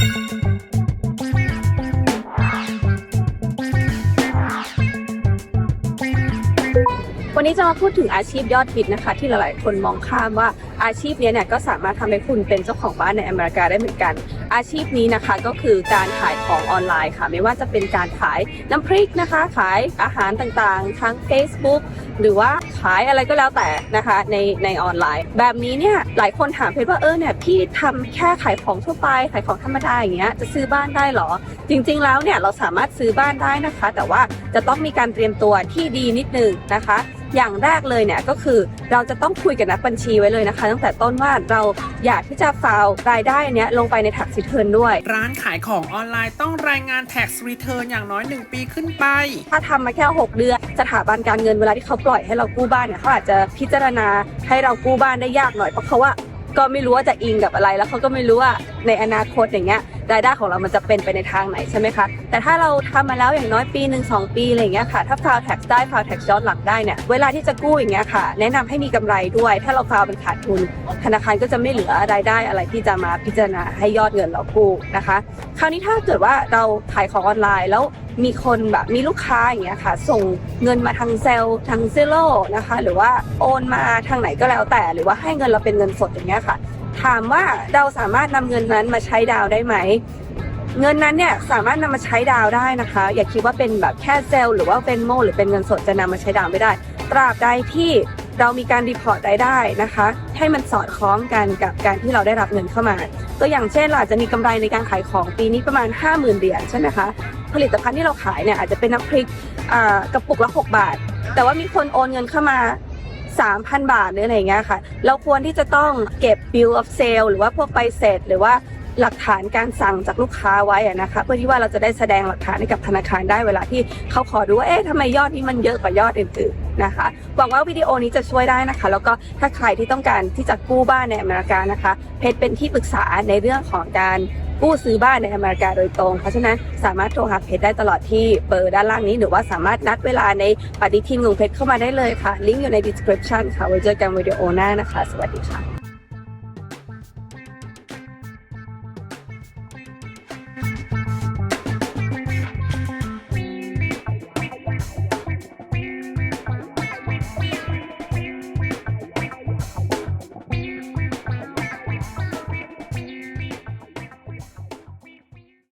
วันนี้จะมาพูดถึงอาชีพยอดฮิตนะคะ ที่หลายๆ คนมองข้ามว่า อาชีพนี้เนี่ยก็สามารถทำให้คุณเป็นเจ้าของบ้านในอเมริกาได้เหมือนกัน อาชีพนี้นะคะก็คือการขายของออนไลน์ค่ะ ไม่ว่าจะเป็นการขายน้ำพริกนะคะ ขายอาหารต่างๆ ทั้ง Facebook หรือว่าขายอะไรก็แล้วแต่นะคะในในออนไลน์ แบบนี้เนี่ยหลายคนถามเพชรว่าเออเนี่ยพี่ทำแค่ขายของทั่วไปขายของธรรมดาอย่างเงี้ยจะซื้อบ้านได้หรอ จริง ๆ แล้วเนี่ยเราสามารถซื้อบ้านได้นะคะ แต่ว่าจะต้องมีการเตรียมตัวที่ดีนิดนึงนะคะ อย่างแรกเลยเนี่ยก็คือเราจะต้องคุยกับนักบัญชีไว้เลยนะคะตั้งแต่ต้นว่าเราอยากที่จะฟาวรายได้อันเนี้ยลงไปในถักสิเทิร์นด้วย ร้านขายของออนไลน์ต้องรายงาน tax return อย่างน้อย 1 ปีขึ้นไป ถ้าทำมาแค่ 6 เดือน สถาบันการเงินเวลาที่เขาปล่อยให้เรากู้บ้านเนี่ยเขาอาจจะพิจารณาให้เรากู้บ้านได้ยากหน่อยเพราะเขาว่าก็ไม่รู้ว่าจะอิงกับอะไรแล้วเขาก็ไม่รู้ว่าในอนาคตอย่างเงี้ย รายได้ของเรามันจะเป็นไปในทางไหนใช่ไหมคะแต่ถ้าเราทำมาแล้วอย่างน้อยปีหนึ่งสองปีอะไรอย่างเงี้ยค่ะถ้าฟาวแท็กได้ฟาวแท็กย้อนหลังได้เนี่ยเวลาที่จะกู้อย่างเงี้ยค่ะ แนะนำให้มีกำไรด้วย ถ้าเราฟาวเป็นขาดทุน ธนาคารก็จะไม่เหลือรายได้อะไรที่จะมาพิจารณาให้ยอดเงินเรากู้นะคะ คราวนี้ถ้าเกิดว่าเราขายของออนไลน์แล้วมีคนแบบมีลูกค้าอย่างเงี้ยค่ะ ส่งเงินมาทางเซลล์ทางเซโลนะคะ หรือว่าโอนมาทางไหนก็แล้วแต่หรือว่าให้เงินเราเป็นเงินสดอย่างเงี้ยค่ะ ถามว่าเราสามารถนำเงินนั้นมาใช้ดาวได้ไหม เงินนั้นเนี่ยสามารถนำมาใช้ดาวได้นะคะ อย่าคิดว่าเป็นแบบแค่เซลล์หรือว่าเป็นโมหรือเป็นเงินสดจะนำมาใช้ดาวไม่ได้ ตราบใดที่เรามีการรีพอร์ตรายได้นะคะ ให้มันสอดคล้องกันกับการที่เราได้รับเงินเข้ามา ตัวอย่างเช่นเราอาจจะมีกำไรในการขายของปีนี้ประมาณ 50,000เหรียญใช่ไหมคะผลิตภัณฑ์ที่เราขายเนี่ยอาจจะเป็นน้ำพริกกระปุกละ 6 บาท แต่ว่ามีคนโอนเงินเข้ามา 3,000 บาทหรืออะไรเงี้ยค่ะ เราควรที่จะต้องเก็บ bill of sale หรือว่าพวกใบเสร็จ หรือว่าหลักฐานการสั่งจากลูกค้าไว้นะคะเพื่อที่ว่าเราจะได้แสดงหลักฐานให้กับธนาคารได้เวลาที่เขาขอดูว่าเอ๊ะทำไมยอดนี้มันเยอะกว่ายอดอื่นๆนะคะหวังว่าวิดีโอนี้จะช่วยได้นะคะ แล้วก็ถ้าใครที่ต้องการที่จะกู้บ้านในอเมริกานะคะ เพจเป็นที่ปรึกษาในเรื่องของการ กู้ซื้อบ้านในอเมริกาโดยตรง เพราะฉะนั้นสามารถโทรหาเพจได้ตลอดที่เบอร์ด้านล่างนี้ หรือว่าสามารถนัดเวลาในปฏิทินของเพจเข้ามาได้เลยค่ะ ลิงก์อยู่ใน description ค่ะไว้เจอกันวิดีโอหน้านะคะ สวัสดีค่ะ